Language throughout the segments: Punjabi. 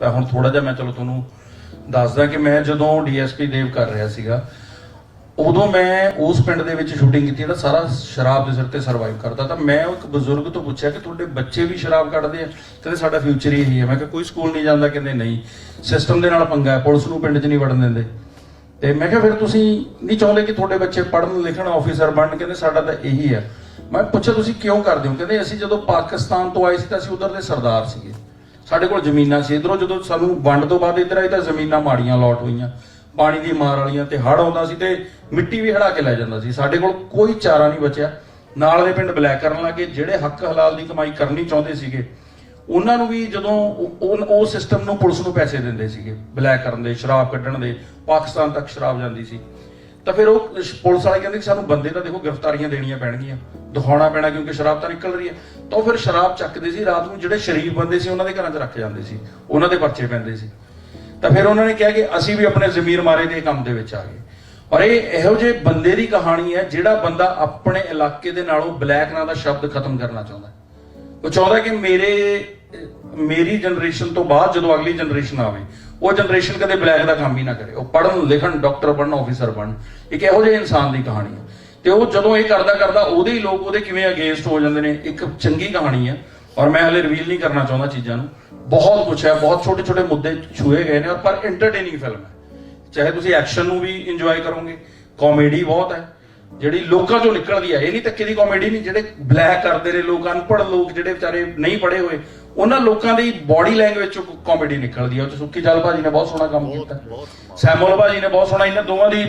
ਤਾਂ ਹੁਣ ਥੋੜਾ ਜਿਹਾ ਮੈਂ ਚਲੋ ਤੁਹਾਨੂੰ ਦੱਸਦਾ ਕਿ ਮੈਂ ਜਦੋਂ ਡੀਐਸਪੀ ਦੇਵ ਕਰ ਰਿਹਾ ਸੀਗਾ, ਉਦੋਂ ਮੈਂ ਉਸ ਪਿੰਡ ਦੇ ਵਿੱਚ ਸ਼ੂਟਿੰਗ ਕੀਤੀ, ਜਿਹੜਾ ਸਾਰਾ ਸ਼ਰਾਬ ਦੇ ਸਿਰ ਤੇ ਸਰਵਾਈਵ ਕਰਦਾ ਤਾਂ ਮੈਂ ਇੱਕ ਬਜ਼ੁਰਗ ਤੋਂ ਪੁੱਛਿਆ ਕਿ ਤੁਹਾਡੇ ਬੱਚੇ ਵੀ ਸ਼ਰਾਬ ਕੱਢਦੇ ਆ? ਕਹਿੰਦੇ ਸਾਡਾ ਫਿਊਚਰ ਹੀ ਇਹੀ ਹੈ। ਮੈਂ ਕਿਹਾ, ਕੋਈ ਸਕੂਲ ਨਹੀਂ ਜਾਂਦਾ? ਕਹਿੰਦੇ ਨਹੀਂ। ਸਿਸਟਮ ਦੇ ਨਾਲ ਪੰਗਾ ਹੈ, ਪੁਲਿਸ ਨੂੰ ਪਿੰਡ 'ਚ ਨਹੀਂ ਵੜਨ ਦਿੰਦੇ। ਤੇ ਮੈਂ ਕਿਹਾ, ਫਿਰ ਤੁਸੀਂ ਨਹੀਂ ਚਾਹੁੰਦੇ ਕਿ ਤੁਹਾਡੇ ਬੱਚੇ ਪੜ੍ਹਨ, ਲਿਖਣ ਆਫੀਸਰ ਬਣਨ? ਕਹਿੰਦੇ, ਸਾਡਾ ਤਾਂ ਇਹੀ ਹੈ। ਮੈਂ ਪੁੱਛਿਆ, ਤੁਸੀਂ ਕਿਉਂ ਕਰਦੇ ਹੋ? ਕਹਿੰਦੇ, ਅਸੀਂ ਜਦੋਂ ਪਾਕਿਸਤਾਨ ਤੋਂ ਆਏ ਸੀ ਤਾਂ ਅਸੀਂ ਉਧਰ ਦੇ ਸਰਦਾਰ ਸੀਗੇ। ਸਾਡੇ ਕੋਲ ਜ਼ਮੀਨਾਂ ਸੀ। ਇਧਰੋਂ ਜਦੋਂ ਸਾਨੂੰ ਵੰਡ ਤੋਂ ਬਾਅਦ ਇੱਧਰ ਆਏ ਤਾਂ ਜ਼ਮੀਨਾਂ ਮਾੜੀਆਂ ਲੋਟ ਹੋਈਆਂ। ਪਾਣੀ ਦੀ ਮਾਰ ਵਾਲੀਆਂ ਤੇ ਹੜ ਆਉਂਦਾ ਸੀ ਤੇ ਮਿੱਟੀ ਵੀ ਹੜਾ ਕੇ ਲੈ ਜਾਂਦਾ ਸੀ। ਸਾਡੇ ਕੋਲ ਕੋਈ ਚਾਰਾ ਨਹੀਂ ਬਚਿਆ। ਨਾਲ ਦੇ ਪਿੰਡ ਬਲੈਕ ਕਰਨ ਲੱਗੇ, ਜਿਹੜੇ ਹੱਕ ਹਲਾਲ ਦੀ ਕਮਾਈ ਕਰਨੀ ਚਾਹੁੰਦੇ ਸੀਗੇ, ਉਹਨਾਂ ਨੂੰ ਵੀ ਜਦੋਂ ਉਹ ਸਿਸਟਮ ਨੂੰ ਪੁਲਿਸ ਨੂੰ ਪੈਸੇ ਦਿੰਦੇ ਸੀਗੇ। ਬਲੈਕ ਕਰਨ ਦੇ, ਸ਼ਰਾਬ ਕੱਢਣ ਦੇ, ਪਾਕਿਸਤਾਨ ਤੱਕ ਸ਼ਰਾਬ ਜਾਂਦੀ ਸੀ। ਤਾਂ ਫਿਰ ਉਹ ਪੁਲਿਸ ਵਾਲੇ ਕਹਿੰਦੇ ਕਿ ਸਾਨੂੰ ਬੰਦੇ ਤਾਂ ਦੇਖੋ ਗ੍ਰਿਫਤਾਰੀਆਂ ਦੇਣੀਆਂ ਪੈਣਗੀਆਂ, ਦਿਖਾਉਣਾ ਪੈਣਾ ਕਿਉਂਕਿ ਸ਼ਰਾਬ ਤਾਂ ਨਿਕਲ ਰਹੀ ਹੈ। ਤਾਂ ਫਿਰ ਸ਼ਰਾਬ ਚੱਕਦੇ ਸੀ, ਰਾਤ ਨੂੰ ਜਿਹੜੇ ਸ਼ਰੀਫ ਬੰਦੇ ਸੀ ਉਹਨਾਂ ਦੇ ਘਰਾਂ 'ਚ ਰੱਖ ਜਾਂਦੇ ਸੀ, ਉਹਨਾਂ ਦੇ ਪਰਚੇ ਪੈਂਦੇ ਸੀ। ਤਾਂ ਫਿਰ ਉਹਨਾਂ ਨੇ ਕਿਹਾ ਕਿ ਅਸੀਂ ਵੀ ਆਪਣੇ ਜ਼ਮੀਰ ਮਾਰੇ ਦੇ ਕੰਮ ਦੇ ਵਿੱਚ ਆ ਗਏ। ਔਰ ਇਹ ਇਹੋ ਜਿਹੇ ਬੰਦੇ ਦੀ ਕਹਾਣੀ ਹੈ ਜਿਹੜਾ ਬੰਦਾ ਆਪਣੇ ਇਲਾਕੇ ਦੇ ਨਾਲੋਂ ਬਲੈਕ ਨਾਂ ਦਾ ਸ਼ਬਦ ਖਤਮ ਕਰਨਾ ਚਾਹੁੰਦਾ ਉਹ ਚਾਹੁੰਦਾ ਕਿ ਮੇਰੇ ਮੇਰੀ ਜਨਰੇਸ਼ਨ ਤੋਂ ਬਾਅਦ ਜਦੋਂ ਅਗਲੀ ਜਨਰੇਸ਼ਨ ਆਵੇ ਉਹ ਜਨਰੇਸ਼ਨ ਕਦੇ ਬਲੈਕ ਦਾ ਕੰਮ ਹੀ ਨਾ ਕਰੇ। ਉਹ ਪੜ੍ਹਨ, ਲਿਖਣ ਡਾਕਟਰ ਬਣਨ ਆਫੀਸਰ ਬਣਨ। ਇੱਕ ਇਹੋ ਜਿਹੇ ਇਨਸਾਨ ਦੀ ਕਹਾਣੀ ਹੈ। ਤੇ ਉਹ ਜਦੋਂ ਇਹ ਕਰਦਾ ਕਰਦਾ ਉਹਦੇ ਹੀ ਲੋਕ ਉਹਦੇ ਕਿਵੇਂ ਅਗੇਂਸਟ ਹੋ ਜਾਂਦੇ ਨੇ, ਇੱਕ ਚੰਗੀ ਕਹਾਣੀ ਹੈ। ਔਰ ਮੈਂ ਹਲੇ ਰਿਵੀਲ ਨਹੀਂ ਕਰਨਾ ਚਾਹੁੰਦਾ ਚੀਜ਼ਾਂ ਨੂੰ। ਬਹੁਤ ਕੁਝ ਹੈ, ਬਹੁਤ ਛੋਟੇ ਛੋਟੇ ਮੁੱਦੇ ਛੂਏ ਗਏ ਨੇ ਔਰ ਪਰ ਐਂਟਰਟੇਨਿੰਗ ਫਿਲਮ ਹੈ। ਚਾਹੇ ਤੁਸੀਂ ਐਕਸ਼ਨ ਨੂੰ ਵੀ ਇੰਜੋਏ ਕਰੋਗੇ ਕਾਮੇਡੀ ਬਹੁਤ ਹੈ। ਜਿਹੜੀ ਲੋਕਾਂ ਚੋਂ ਨਿਕਲਦੀ ਹੈ, ਇਹ ਨਹੀਂ ਧੱਕੇ ਦੀ ਕਾਮੇਡੀ ਨਹੀਂ, ਜਿਹੜੇ ਬਲੈਕ ਕਰਦੇ ਨੇ, ਲੋਕ ਅਨਪੜ੍ਹ ਲੋਕ ਜਿਹੜੇ ਵਿਚਾਰੇ ਨਹੀਂ ਪੜ੍ਹੇ ਹੋਏ ਉਹਨਾਂ ਲੋਕਾਂ ਦੀ ਬਾਡੀ ਲੈਂਗੁਏਜ ਚੋਂ ਕਾਮੇਡੀ ਨਿਕਲਦੀ ਹੈ ਉਹ 'ਚ ਸੁੱਕੀ ਜਲ ਭਾਜੀ ਨੇ ਬਹੁਤ ਸੋਹਣਾ ਕੰਮ ਕੀਤਾ। ਸੈਮੂਅਲ ਭਾਜੀ ਨੇ ਬਹੁਤ ਸੋਹਣਾ ਇਹਨਾਂ ਦੋਵਾਂ ਦੀ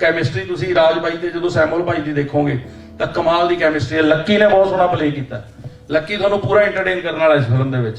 ਕੈਮਿਸਟਰੀ ਤੁਸੀਂ ਰਾਜ ਬਾਈ ਤੇ ਜਦੋਂ ਸੈਮੂਅਲ ਭਾਈ ਦੀ ਦੇਖੋਗੇ ਤਾਂ ਕਮਾਲ ਦੀ ਕੈਮਿਸਟਰੀ ਹੈ ਲੱਕੀ ਨੇ ਬਹੁਤ ਸੋਹਣਾ ਪਲੇ ਕੀਤਾ। ਲੱਕੀ ਤੁਹਾਨੂੰ ਪੂਰਾ ਐਂਟਰਟੇਨ ਕਰਨ ਵਾਲਾ ਇਸ ਫਿਲਮ ਦੇ ਵਿੱਚ।